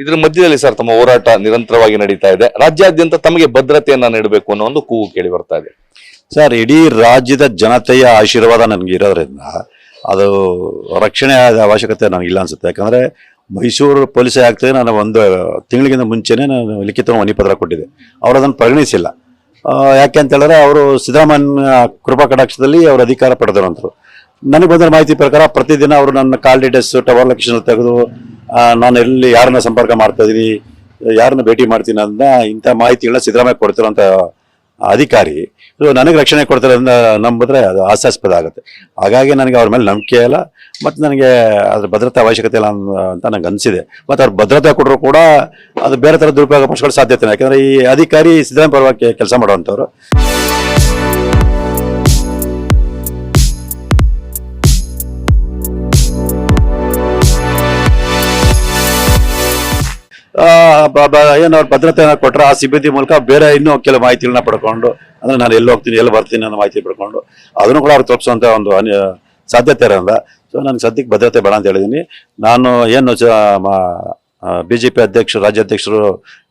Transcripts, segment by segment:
ಇದ್ರ ಮಧ್ಯದಲ್ಲಿ ಸರ್ ತಮ್ಮ ಹೋರಾಟ ನಿರಂತರವಾಗಿ ನಡೀತಾ ಇದೆ. ರಾಜ್ಯಾದ್ಯಂತ ತಮಗೆ ಭದ್ರತೆಯನ್ನ ನೀಡಬೇಕು ಅನ್ನೋ ಒಂದು ಕೂಗು ಕೇಳಿ ಬರ್ತಾ ಇದೆ. ಸರ್, ಇಡೀ ರಾಜ್ಯದ ಜನತೆಯ ಆಶೀರ್ವಾದ ನನಗೆ ಇರೋದ್ರಿಂದ ಅದು ರಕ್ಷಣೆ ಅವಶ್ಯಕತೆ ನನಗಿಲ್ಲ ಅನ್ಸುತ್ತೆ. ಯಾಕಂದ್ರೆ ಮೈಸೂರು ಪೊಲೀಸ್ ಆಗ್ತದೆ ನಾನು ಒಂದು ತಿಂಗಳಿಗಿಂತ ಮುಂಚೆನೆ ನಾನು ಲಿಖಿತ ಮನಿ ಪತ್ರ ಕೊಟ್ಟಿದ್ದೆ. ಅವರು ಅದನ್ನು ಪರಿಗಣಿಸಿಲ್ಲ. ಯಾಕೆ ಅಂತ ಹೇಳಿದ್ರೆ ಅವರು ಸಿದ್ದರಾಮಯ್ಯ ಕೃಪಾ ಕಟಾಕ್ಷದಲ್ಲಿ ಅವರು ಅಧಿಕಾರ ಪಡೆದರಂತರು ನನಗೆ ಬಂದ ಮಾಹಿತಿ ಪ್ರಕಾರ ಪ್ರತಿದಿನ ಅವರು ನನ್ನ ಕಾಲ್ ಡೀಟೇಲ್ಸ್, ಟವರ್ ಲೊಕೇಶನ್ ತೆಗೆದು ನಾನು ಎಲ್ಲಿ ಯಾರನ್ನ ಸಂಪರ್ಕ ಮಾಡ್ತಾ ಇದೀನಿ, ಯಾರನ್ನ ಭೇಟಿ ಮಾಡ್ತೀನಿ ಅಂತ ಇಂಥ ಮಾಹಿತಿಗಳನ್ನ ಸಿದ್ದರಾಮಯ್ಯ ಕೊಡ್ತಿರೋಂಥ ಅಧಿಕಾರಿ, ಇದು ನನಗೆ ರಕ್ಷಣೆ ಕೊಡ್ತಾರೆ ಅಂತ ನಂಬಿದ್ರೆ ಅದು ಹಾಸ್ಯಾಸ್ಪದ ಆಗುತ್ತೆ. ಹಾಗಾಗಿ ನನಗೆ ಅವ್ರ ಮೇಲೆ ನಂಬಿಕೆ ಇಲ್ಲ, ಮತ್ತು ನನಗೆ ಅದ್ರ ಭದ್ರತೆ ಅವಶ್ಯಕತೆ ಇಲ್ಲ ಅಂತ ನನಗೆ ಅನಿಸಿದೆ. ಮತ್ತು ಅವ್ರು ಭದ್ರತೆ ಕೊಟ್ಟರು ಕೂಡ ಅದು ಬೇರೆ ಥರ ದುರುಪಯೋಗ ಪಡಿಸ್ಕೊಳ್ಳೋ ಸಾಧ್ಯತೆ ಯಾಕಂದ್ರೆ ಈ ಅಧಿಕಾರಿ ಸಿದ್ದರಾಮಯ್ಯ ಪರವಾಗಿ ಕೆಲಸ ಮಾಡುವಂಥವ್ರು. ಏನು ಅವ್ರು ಭದ್ರತೆ ಕೊಟ್ಟರೆ ಆ ಸಿಬ್ಬಂದಿ ಮೂಲಕ ಬೇರೆ ಇನ್ನೂ ಕೆಲವು ಮಾಹಿತಿಗಳನ್ನ ಪಡ್ಕೊಂಡು ಅಂದ್ರೆ ನಾನು ಎಲ್ಲಿ ಹೋಗ್ತೀನಿ ಎಲ್ಲಿ ಬರ್ತೀನಿ ಅನ್ನೋ ಮಾಹಿತಿ ಪಡ್ಕೊಂಡು ಅದನ್ನು ಕೂಡ ಅವ್ರು ತೋರಿಸುವಂತ ಒಂದು ಸಾಧ್ಯತೆ ಇರೋಲ್ಲ ಸೊ ನನಗೆ ಸದ್ಯಕ್ಕೆ ಭದ್ರತೆ ಬೇಡ ಅಂತ ಹೇಳಿದ್ದೀನಿ ನಾನು ಏನು ಬಿ ಜೆ ಪಿ ಅಧ್ಯಕ್ಷರು ರಾಜ್ಯಾಧ್ಯಕ್ಷರು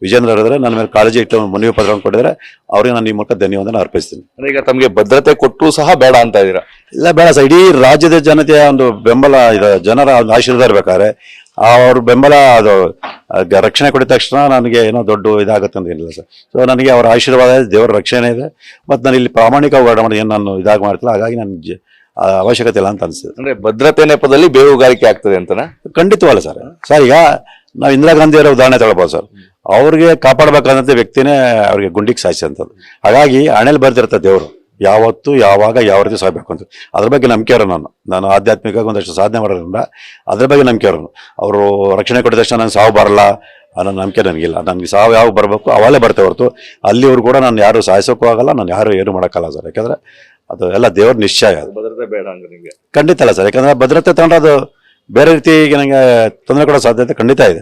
ವಿಜೇಂದ್ರ ಹೇಳಿದ್ರೆ ನನ್ನ ಮೇಲೆ ಕಾಳಜಿ ಇಟ್ಟು ಮನವಿ ಪತ್ರವನ್ನು ಕೊಟ್ಟಿದ್ರೆ ಅವರಿಗೆ ನಾನು ಈ ಮೂಲಕ ಧನ್ಯವಾದನ ಅರ್ಪಿಸ್ತೀನಿ. ಈಗ ತಮಗೆ ಭದ್ರತೆ ಕೊಟ್ಟು ಸಹ ಬೇಡ ಅಂತ ಇದ್ದೀರಾ? ಇಲ್ಲ ಬೇಡ ಸರ್. ಇಡೀ ರಾಜ್ಯದ ಜನತೆಯ ಒಂದು ಬೆಂಬಲ ಇದೆ. ಜನರ ಒಂದು ಆಶೀರ್ವಾದ ಇರ್ಬೇಕಾದ್ರೆ ಅವ್ರ ಬೆಂಬಲ ಅದು ರಕ್ಷಣೆ ಕೊಡಿದ ತಕ್ಷಣ ನನಗೆ ಏನೋ ದೊಡ್ಡ ಇದಾಗುತ್ತೆ ಅಂತ ಏನಿಲ್ಲ ಸರ್. ಸೊ ನನಗೆ ಅವರ ಆಶೀರ್ವಾದ ಇದೆ ದೇವರ ರಕ್ಷಣೆ ಇದೆ ಮತ್ತು ನಾನು ಇಲ್ಲಿ ಪ್ರಾಮಾಣಿಕ ಹೋರಾಟ ಮಾಡಿ ಏನು ನಾನು ಇದಾಗಿ ಮಾಡ್ತಿಲ್ಲ ಹಾಗಾಗಿ ನನಗೆ ಅವಶ್ಯಕತೆ ಇಲ್ಲ ಅಂತ ಅನಿಸ್ತದೆ ಅಂದರೆ ಭದ್ರತೆ ನೆಪದಲ್ಲಿ ಬೇಹುಗಾರಿಕೆ ಆಗ್ತದೆ ಅಂತನಾ? ಖಂಡಿತವಲ್ಲ ಸರ್. ಸರ್ ಈಗ ನಾವು ಇಂದಿರಾ ಗಾಂಧಿ ಅವರ ಉದಾಹರಣೆ ತಗೊಳ್ಬೋದು ಸರ್. ಅವ್ರಿಗೆ ಕಾಪಾಡಬೇಕಾದಂಥ ವ್ಯಕ್ತಿನೇ ಅವ್ರಿಗೆ ಗುಂಡಿಗೆ ಸಾಯಿಸಂಥದ್ದು ಹಾಗಾಗಿ ಹಣೆಯಲ್ಲಿ ಬರ್ತಿರ್ತಾರೆ ದೇವರು. ಯಾವತ್ತು ಯಾವಾಗ ಯಾವ ರೀತಿ ಸಾಯ್ಬೇಕು ಅಂತ. ಅದ್ರ ಬಗ್ಗೆ ನಂಬಿಕೆ ಇರೋ ನಾನು. ನಾನು ಆಧ್ಯಾತ್ಮಿಕ ಒಂದಷ್ಟು ಸಾಧನೆ ಮಾಡೋದ್ರಿಂದ ಅದ್ರ ಬಗ್ಗೆ ನಂಬಿಕೆ ಇರೋನು ಅವರು ರಕ್ಷಣೆ ಕೊಟ್ಟ ತಕ್ಷಣ ನಾನು ಸಾವು ಬರಲ್ಲ ಅನ್ನೋ ನಂಬಿಕೆ ನನಗಿಲ್ಲ. ನನಗೆ ಸಾವು ಯಾವಾಗ ಬರಬೇಕು ಅವಾಗಲೇ ಬರ್ತೇವೆ ಹೊರತು. ಅಲ್ಲಿವ್ರು ಕೂಡ ನಾನು ಯಾರು ಸಾಯಿಸೋಕ್ಕೂ ಆಗಲ್ಲ ನಾನು ಯಾರು ಏನು ಮಾಡೋಕ್ಕಲ್ಲ ಸರ್. ಯಾಕಂದರೆ ಅದು ಎಲ್ಲ ದೇವ್ರ ನಿಶ್ಚಯ ಅದು. ಭದ್ರತೆ ಬೇಡ ಅಂದ್ರೆ ನಿಮ್ಗೆ. ಖಂಡಿತ ಅಲ್ಲ ಸರ್. ಯಾಕಂದರೆ ಭದ್ರತೆ ತಗೊಂಡ್ರೆ ಅದು ಬೇರೆ ರೀತಿ ನನಗೆ ತೊಂದರೆ ಕೊಡೋ ಸಾಧ್ಯತೆ ಖಂಡಿತ ಇದೆ.